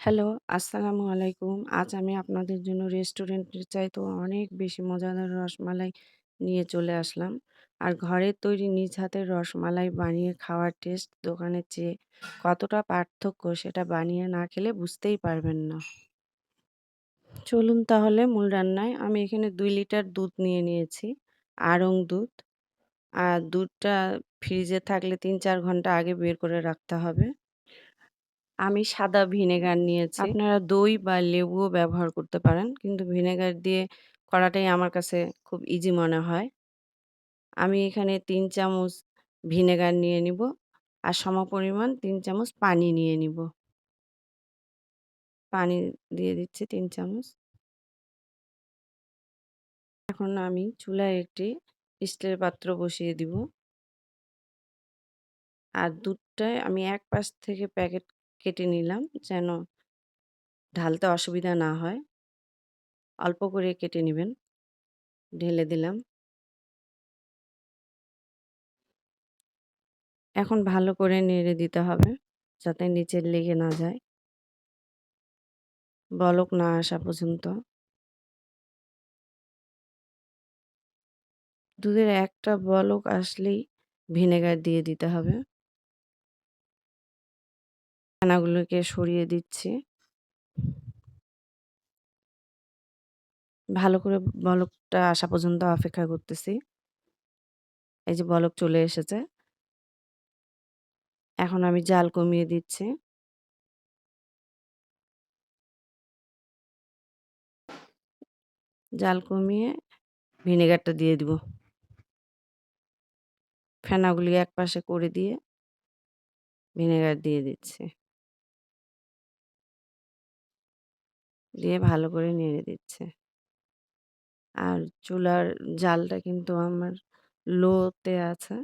Hello, আসসালামু আলাইকুম। আজ আমি আপনাদের জন্য রেস্টুরেন্টের চাইতেও অনেক বেশি মজাদার রসমালাই নিয়ে চলে আসলাম। আর ঘরের তৈরি নিজ হাতের রসমালাই বানিয়ে খাওয়ার টেস্ট দোকানের চেয়ে কতটা পার্থক্য সেটা বানিয়ে না খেলে বুঝতেই পারবেন না। চলুন তাহলে মূল রান্নায়। আমি এখানে ২ লিটার দুধ নিয়ে নিয়েছি, আড়ং দুধ। আর দুধটা ফ্রিজে থাকলে ৩-৪ ঘণ্টা আগে বের করে রাখতে হবে। আমি সাদা ভিনেগার নিয়েছি। আপনারা দই বা লেবুও ব্যবহার করতে পারেন। কিন্তু ভিনেগার দিয়ে করাটাই আমার কাছে খুব ইজি মনে হয়। আমি এখানে ৩ চামচ ভিনেগার নিয়ে নিব। আর সমপরিমাণ ৩ চামচ পানি নিয়ে নিব। পানি দিয়ে দিচ্ছি ৩ চামচ। এখন আমি চুলায় একটি স্টিলের পাত্র বসিয়ে দিব। আর দুধটায় আমি এক পাশ থেকে প্যাকেট কেটে নিলাম যেন ঢালতে অসুবিধা না হয়। অল্প করে কেটে নেবেন ঢেলে দিলাম। এখন ভালো করে নেড়ে দিতে হবে যাতে নিচে লেগে না যায়। বলক না আসা পর্যন্ত। দুধের একটা বলক আসলেই ভিনেগার দিয়ে দিতে হবে। ফেনাগুলোকে সরিয়ে দিচ্ছি। ভালো করে বলকটা আসা পর্যন্ত অপেক্ষা করতেছি। এই যে বলক চলে এসেছে। এখন আমি জাল কমিয়ে দিচ্ছি। জাল কমিয়ে ভিনেগারটা দিয়ে দিব। ফেনাগুলি একপাশে করে দিয়ে ভিনেগার দিয়ে দিচ্ছি। দিয়ে ভালো করে নেড়ে দিচ্ছে আর চুলার জালটা কিন্তু আমার লোতে আছে।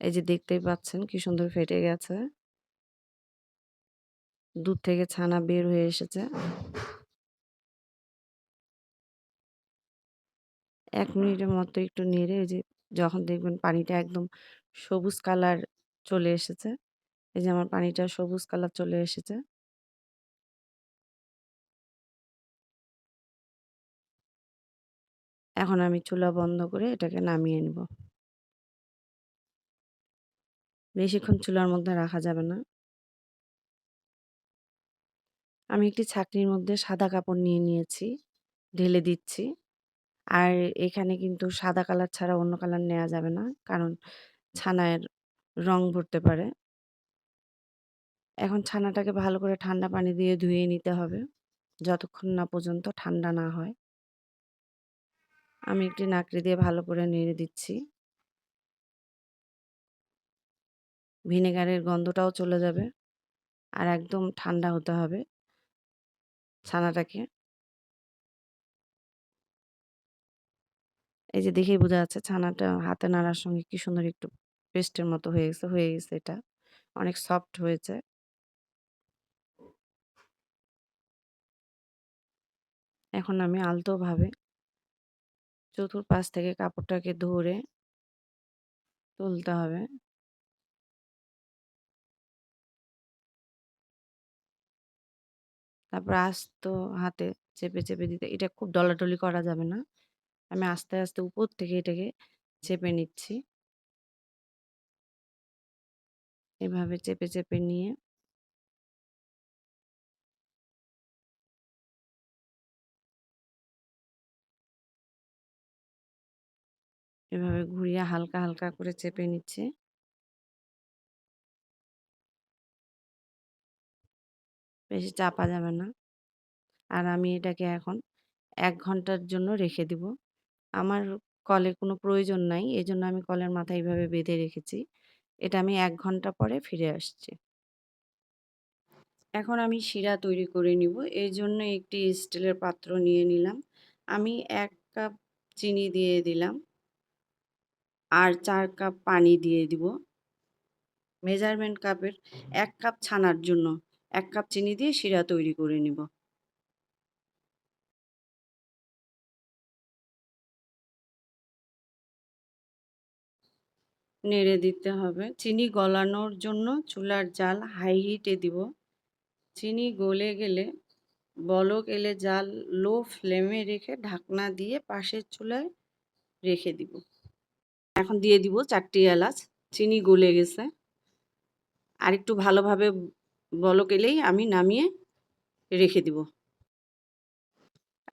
এই যে দেখতেই পাচ্ছেন কি সুন্দর ফেটে গেছে। দুধ থেকে ছানা বের হয়ে এসেছে। ১ মিনিটের মতো একটু নেড়ে এই যে যখন দেখবেন পানিটা একদম সবুজ কালার চলে এসেছে। এই যে আমার পানিটা সবুজ কালার চলে এসেছে। এখন আমি চুলা বন্ধ করে এটাকে নামিয়ে নিব। বেশিক্ষণ চুলার মধ্যে রাখা যাবে না। আমি একটি ছাঁকনির মধ্যে সাদা কাপড় নিয়ে নিয়েছি। ঢেলে দিচ্ছি। আর এখানে কিন্তু সাদা কালার ছাড়া অন্য কালার নেওয়া যাবে না। কারণ ছানার রং ভরতে পারে। এখন ছানাটাকে ভালো করে ঠান্ডা পানি দিয়ে ধুয়ে নিতে হবে। যতক্ষণ না পর্যন্ত ঠান্ডা না হয়। আমি একটি নাকড়ি দিয়ে ভালো করে নেড়ে দিচ্ছি। ভিনেগারের গন্ধটাও চলে যাবে। আর একদম ঠান্ডা হতে হবে। ছানাটাকে। এই যে দেখেই বোঝা যাচ্ছে ছানাটা হাতে নাড়ার সঙ্গে কি সুন্দর একটু পেস্টের মতো হয়ে গেছে, হয়ে গেছে এটা। অনেক সফট হয়েছে। এখন আমি আলতোভাবে চতুর্পাশ থেকে কাপড়টাকে ধরে তুলতে হবে। তারপর আস্ত হাতে চেপে, চেপে দিতে এটা খুব ডলাডলি করা যাবে না। আমি আস্তে, আস্তে উপর থেকে এটাকে চেপে নিচ্ছি। এভাবে চেপে, চেপে নিয়ে এভাবে ঘুরিয়ে হালকা, হালকা করে চেপে নিচ্ছে বেশি চাপা যাবে না। আর আমি এটাকে এখন এক ঘণ্টার জন্য রেখে দিব। আমার কলে কোনো প্রয়োজন নাই। এজন্য আমি কলের মাথায় এভাবে বেঁধে রেখেছি। এটা আমি এক ঘণ্টা পরে ফিরে আসছি। এখন আমি শিরা তৈরি করে নিব। এর জন্য একটি স্টিলের পাত্র নিয়ে নিলাম। আমি এক কাপ চিনি দিয়ে দিলাম। আর চার কাপ পানি দিয়ে দিব। মেজারমেন্ট কাপের এক কাপ ছানার জন্য এক কাপ চিনি দিয়ে শিরা তৈরি করে নিব। নেড়ে দিতে হবে। চিনি গলানোর জন্য চুলার জাল হাই হিটে দিব। চিনি গলে গেলে বলক এলে জাল লো ফ্লেমে রেখে ঢাকনা দিয়ে পাশের চুলায় রেখে দিব এখন দিয়ে দিব চারটি এলাচ, চিনি গলে গেছে। আর একটু ভালোভাবে বলক এলেই আমি নামিয়ে রেখে দিব।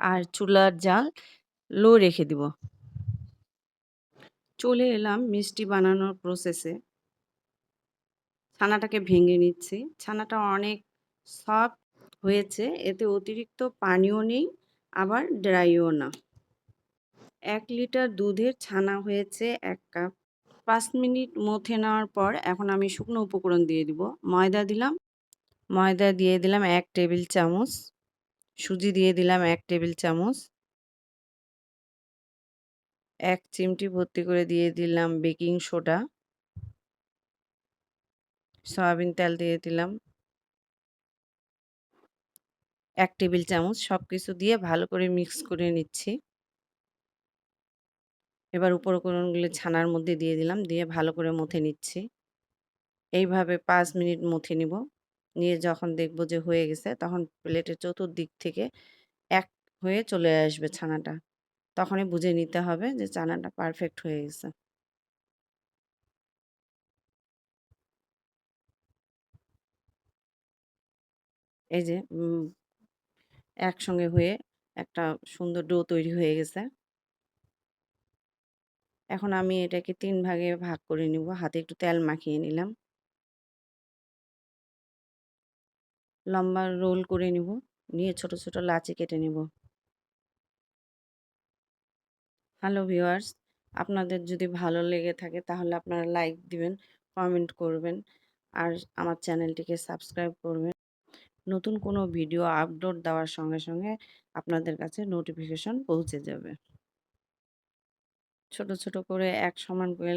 আর চুলার জাল লো রেখে দিব। চলে এলাম মিষ্টি বানানোর প্রসেসে ছানাটাকে ভেঙে নিচ্ছি। ছানাটা অনেক সফট হয়েছে, এতে অতিরিক্ত পানিও নেই, আবার ড্রাইও না। এক লিটার দুধের ছানা হয়েছে এক কাপ। পাঁচ মিনিট মথে নেওয়ার পর এখন আমি শুকনো উপকরণ দিয়ে দিব। ময়দা দিলাম। ময়দা দিয়ে দিলাম এক টেবিল চামচ। সুজি দিয়ে দিলাম এক টেবিল চামচ। এক চিমটি ভর্তি করে দিয়ে দিলাম বেকিং সোডা। সয়াবিন তেল দিয়ে দিলাম। এক টেবিল চামচ সব কিছু দিয়ে ভালো করে মিক্স করে নিচ্ছি। এবার উপকরণগুলি ছানার মধ্যে দিয়ে দিলাম, দিয়ে ভালো করে মথে নিচ্ছি। এইভাবে পাঁচ মিনিট মথে নিব। নিয়ে যখন দেখব যে হয়ে গেছে, তখন প্লেটের চতুর্দিক থেকে এক হয়ে চলে আসবে ছানাটা। তখনই বুঝে নিতে হবে যে ছানাটা পারফেক্ট হয়ে গেছে। এই যে একসঙ্গে হয়ে একটা সুন্দর ডো তৈরি হয়ে গেছে। এখন আমি এটাকে তিন ভাগে ভাগ করে নিব। হাতে একটু তেল মাখিয়ে নিলাম। লম্বা রোল করে নিব। নিয়ে ছোট ছোট লাচি কেটে নিব। হ্যালো ভিউয়ার্স, আপনাদের যদি ভালো লেগে থাকে তাহলে আপনারা লাইক দিবেন, কমেন্ট করবেন আর আমার চ্যানেলটিকে সাবস্ক্রাইব করবেন। নতুন কোনো ভিডিও আপলোড দেওয়ার সঙ্গে সঙ্গে আপনাদের কাছে নোটিফিকেশন পৌঁছে যাবে। ছোট ছোট করে এক সমান করে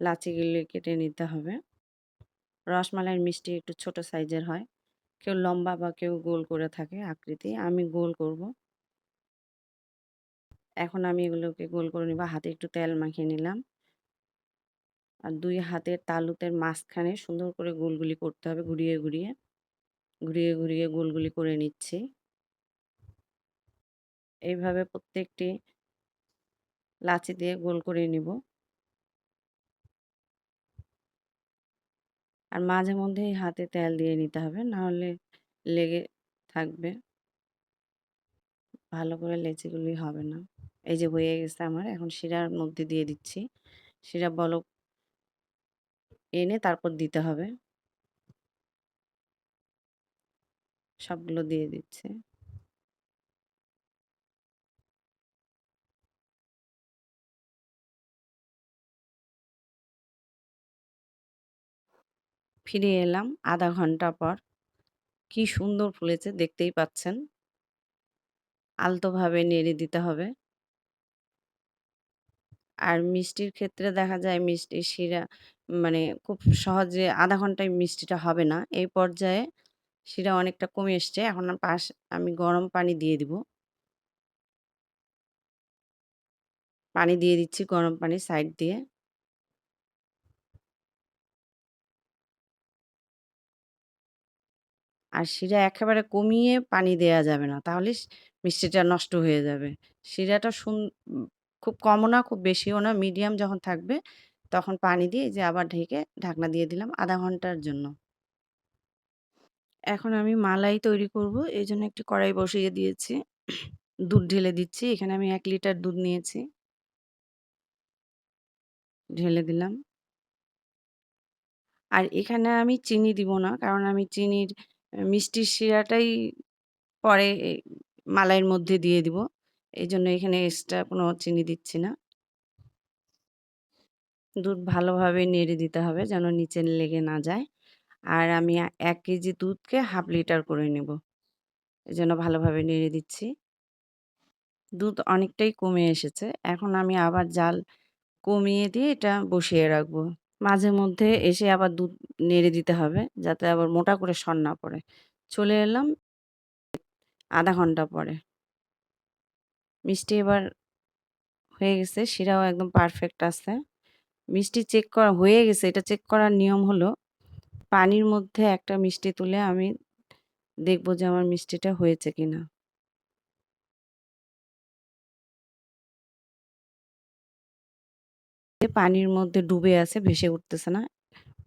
লাচিগুলি কেটে নিতে হবে। রসমালাইয়ের মিষ্টি একটু ছোট সাইজের হয়। কেউ লম্বা বা কেউ গোল করে থাকে আকৃতি। আমি গোল করব। এখন আমি এগুলোকে গোল করে নিব। হাতে একটু তেল মাখিয়ে নিলাম। আর দুই হাতের তালুতের মাঝখানে সুন্দর করে গোলগুলি করতে হবে ঘুরিয়ে ঘুরিয়ে। ঘুরিয়ে ঘুরিয়ে গোলগুলি করে নিচ্ছি। এইভাবে প্রত্যেকটি লাচি দিয়ে গোল করে নিব। আর মাঝে মধ্যেই হাতে তেল দিয়ে নিতে হবে, নাহলে লেগে থাকবে। ভালো করে লেচিগুলি হবে না। এই যে হয়ে গেছে আমার, এখন শিরার মধ্যে দিয়ে দিচ্ছি। শিরা বলক এনে তারপর দিতে হবে। সবগুলো দিয়ে দিচ্ছে। ফিরে এলাম আধা ঘণ্টা পর। কি সুন্দর ফুলেছে দেখতেই পাচ্ছেন। আলতোভাবে নেড়ে দিতে হবে। আর মিষ্টির ক্ষেত্রে দেখা যায় মিষ্টি শিরা মানে খুব সহজে আধা ঘন্টায় মিষ্টিটা হবে না। এই পর্যায়ে শিরা অনেকটা কমে এসছে। এখন পাশ, আমি গরম পানি দিয়ে দিব। পানি দিয়ে দিচ্ছি গরম পানি সাইড দিয়ে। আর শিরা একেবারে কমিয়ে পানি দেয়া যাবে না। তাহলে মিষ্টিটা নষ্ট হয়ে যাবে। শিরাটা সুন খুব কমও না, খুব বেশিও না। মিডিয়াম যখন থাকবে, তখন পানি দিয়ে যে আবার ঢেকে ঢাকনা দিয়ে দিলাম আধা ঘণ্টার জন্য। এখন আমি মালাই তৈরি করব। এই জন্য একটি কড়াই বসিয়ে দিয়েছি। দুধ ঢেলে দিচ্ছি। এখানে আমি এক লিটার দুধ নিয়েছি। ঢেলে দিলাম। আর এখানে আমি চিনি দিব না, কারণ আমি চিনির মিষ্টির শিরাটাই পরে মালাইয়ের মধ্যে দিয়ে দিব। এই জন্য এখানে এক্সট্রা কোনো চিনি দিচ্ছি না। দুধ ভালোভাবে নেড়ে দিতে হবে যেন নিচে লেগে না যায়। আর আমি এক কেজি দুধকে হাফ লিটার করে নেব। এই জন্য ভালোভাবে নেড়ে দিচ্ছি। দুধ অনেকটাই কমে এসেছে। এখন আমি আবার জাল কমিয়ে দিয়ে এটা বসিয়ে রাখব। মাঝে মধ্যে এসে আবার দুধ নেড়ে দিতে হবে, যাতে আবার মোটা করে সর না পড়ে। চলে এলাম আধা ঘণ্টা পরে। মিষ্টি এবার হয়ে গেছে, শিরাও একদম পারফেক্ট আছে। মিষ্টি চেক করা হয়ে গেছে, এটা চেক করার নিয়ম হলো পানির মধ্যে একটা মিষ্টি তুলে আমি দেখব যে আমার মিষ্টিটা হয়েছে কিনা। পানির মধ্যে ডুবে আছে, ভেসে উঠতেছে না।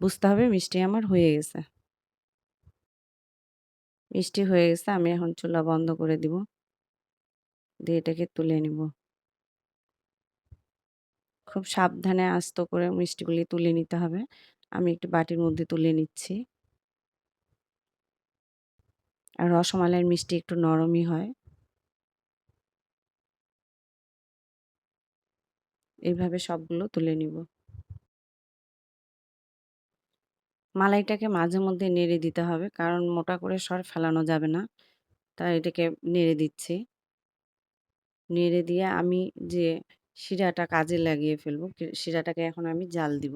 বুঝতে হবে মিষ্টি আমার হয়ে গেছে। মিষ্টি হয়ে গেছে, আমি এখন চুলা বন্ধ করে দিব। দিয়ে এটাকে তুলে নিব। খুব সাবধানে আস্ত করে মিষ্টিগুলি তুলে নিতে হবে। আমি একটু বাটির মধ্যে তুলে নিচ্ছি। আর রসমালাইয়ের মিষ্টি একটু নরমই হয়। এইভাবে সবগুলো তুলে নিব। মালাইটাকে মাঝে মধ্যে নেড়ে দিতে হবে কারণ মোটা করে সর ফেলানো যাবে না। তাই এটাকে নেড়ে দিচ্ছি। নেড়ে দিয়ে আমি যে শিরাটা কাজে লাগিয়ে ফেলব, শিরাটাকে এখন আমি জাল দিব।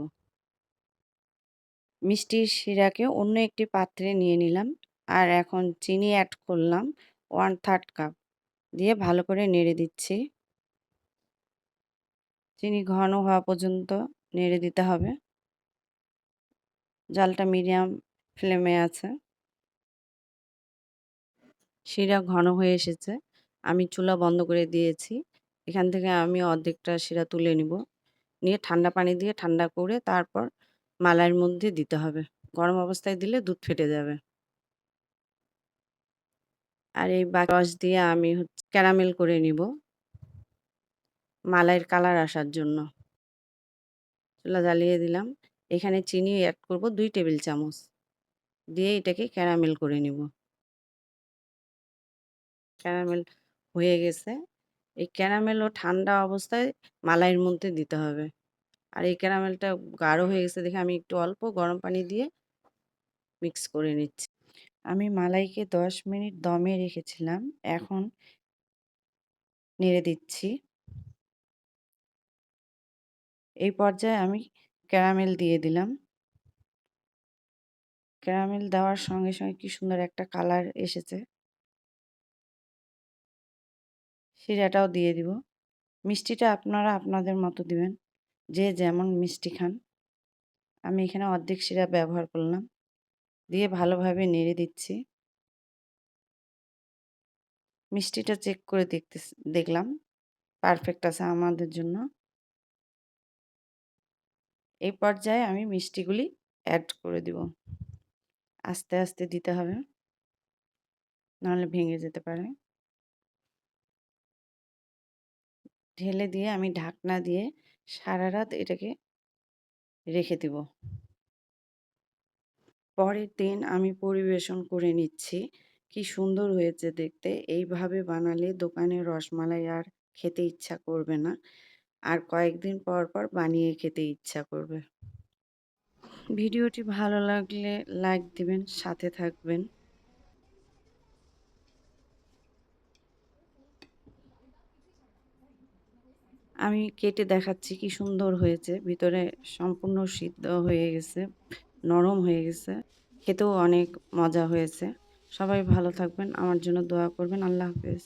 মিষ্টির শিরাকে অন্য একটি পাত্রে নিয়ে নিলাম আর এখন চিনি অ্যাড করলাম ওয়ান থার্ড কাপ দিয়ে ভালো করে নেড়ে দিচ্ছি চিনি ঘন হওয়া পর্যন্ত নেড়ে দিতে হবে। জালটা মিডিয়াম ফ্লেমে আছে। শিরা ঘন হয়ে এসেছে। আমি চুলা বন্ধ করে দিয়েছি। এখান থেকে আমি অর্ধেকটা শিরা তুলে নিব। নিয়ে ঠান্ডা পানি দিয়ে ঠান্ডা করে তারপর মালাইয়ের মধ্যে দিতে হবে। গরম অবস্থায় দিলে দুধ ফেটে যাবে। আর এই রস দিয়ে আমি হচ্ছে ক্যারামেল করে নিব। মালাইয়ের কালার আসার জন্য। চুলা জ্বালিয়ে দিলাম। এখানে চিনি অ্যাড করব দুই টেবিল চামচ। দিয়ে এটাকে ক্যারামেল করে নিব। ক্যারামেল হয়ে গেছে। এই ক্যারামেলও ঠান্ডা অবস্থায় মালাইয়ের মধ্যে দিতে হবে। আর এই ক্যারামেলটা গাঢ় হয়ে গেছে দেখে আমি একটু অল্প গরম পানি দিয়ে মিক্স করে নিচ্ছি। আমি মালাইকে দশ মিনিট দমে রেখেছিলাম। এখন নেড়ে দিচ্ছি। এই পর্যায়ে আমি ক্যারামেল দিয়ে দিলাম। ক্যারামেল দেওয়ার সঙ্গে সঙ্গে কি সুন্দর একটা কালার এসেছে। শিরাটাও দিয়ে দিব। মিষ্টিটা আপনারা আপনাদের মতো দিবেন। যে যেমন মিষ্টি খান। আমি এখানে অর্ধেক শিরা ব্যবহার করলাম। দিয়ে ভালোভাবে নেড়ে দিচ্ছি। মিষ্টিটা চেক করে দেখতে দেখলাম। পারফেক্ট আছে আমাদের জন্য। এই পর্যায়ে আমি মিষ্টিগুলি অ্যাড করে দিব। আস্তে আস্তে দিতে হবে। নাহলে ভেঙে যেতে পারে। ঢেলে দিয়ে আমি ঢাকনা দিয়ে সারা রাত এটাকে রেখে দিব। পরের দিন আমি পরিবেশন করে নিচ্ছি। কি সুন্দর হয়েছে দেখতে। এইভাবে বানালে দোকানে রসমালাই আর খেতে ইচ্ছা করবে না। আর কয়েকদিন পর পর বানিয়ে খেতে ইচ্ছা করবে। ভিডিওটি ভালো লাগলে লাইক দিবেন, সাথে থাকবেন। আমি কেটে দেখাচ্ছি কি সুন্দর হয়েছে। ভিতরে সম্পূর্ণ সিদ্ধ হয়ে গেছে, নরম হয়ে গেছে। খেতেও অনেক মজা হয়েছে। সবাই ভালো থাকবেন। আমার জন্য দোয়া করবেন। আল্লাহ হাফেজ।